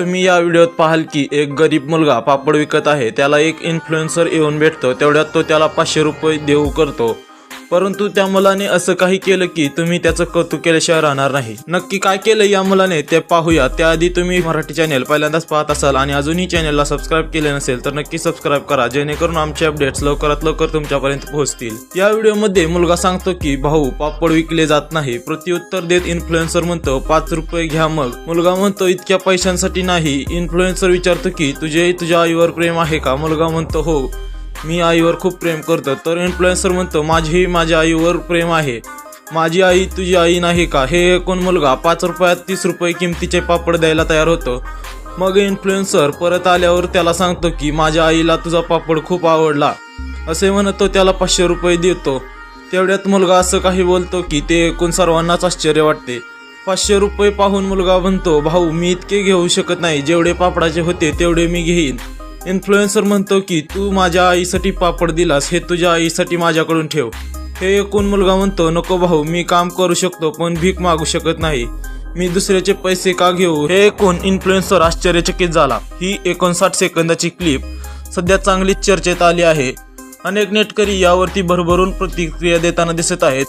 तुम्ही या व्हिडिओत पाहाल की एक गरीब मुलगा पापड विकत आहे त्याला एक इन्फ्लुएन्सर येऊन भेटतो तेवढ्यात तो त्याला पाचशे रुपये देऊ करतो. परंतु त्या मुलाने असं काही केलं की तुम्ही त्याचं कौतुक केल्याशिवाय राहणार नाही. नक्की काय केलं या मुलाने ते पाहूया. त्याआधी तुम्ही मराठी चॅनेल पहिल्यांदाच पाहत असाल आणि अजूनही चॅनेलला सबस्क्राईब केले नसेल तर नक्की सबस्क्राईब करा जेणेकरून आमचे अपडेट्स लवकरात लवकर तुमच्यापर्यंत पोहोचतील. या व्हिडिओमध्ये मुलगा सांगतो की भाऊ पापड विकले जात नाही. प्रत्युत्तर देत इन्फ्लुएन्सर म्हणतो पाच रुपये घ्या मग. मुलगा म्हणतो इतक्या पैशांसाठी नाही. इन्फ्लुएन्सर विचारतो की तुझे तुझ्या आईवर प्रेम आहे का? मुलगा म्हणतो हो. मी आईवर खूप प्रेम करतो. तर इन्फ्लुएन्सर म्हणतो माझी माझ्या आईवर प्रेम आहे. माझी आई तुझी आई नाही का? हे ऐकून मुलगा पाच रुपयात तीस रुपये किमतीचे पापड द्यायला तयार होतो. मग इन्फ्लुएन्सर परत आल्यावर त्याला सांगतो की माझ्या आईला तुझा पापड खूप आवडला. असे म्हणतो त्याला पाचशे रुपये देतो. तेवढ्यात मुलगा असं काही बोलतो की ते एकूण सर्वांनाच आश्चर्य वाटते. पाचशे रुपये पाहून मुलगा म्हणतो भाऊ मी इतके घेऊ शकत नाही. जेवढे पापडाचे होते तेवढे मी घेईन. इन्फ्लुएन्सर म्हणतो की तू माझ्या आईसाठी पापड दिलास हे तुझ्या आईसाठी माझ्याकडून ठेव. हे एकूण मुलगा म्हणतो नको भाऊ मी काम करू शकतो पण भीक मागू शकत नाही. मी दुसऱ्याचे पैसे का घेऊ? हे ऐकून इन्फ्लुएन्सर आश्चर्यचकित झाला. ही एकोणसाठ सेकंदाची क्लिप सध्या चांगलीच चर्चेत आली आहे. अनेक नेटकरी यावरती भरभरून प्रतिक्रिया देताना दिसत आहेत.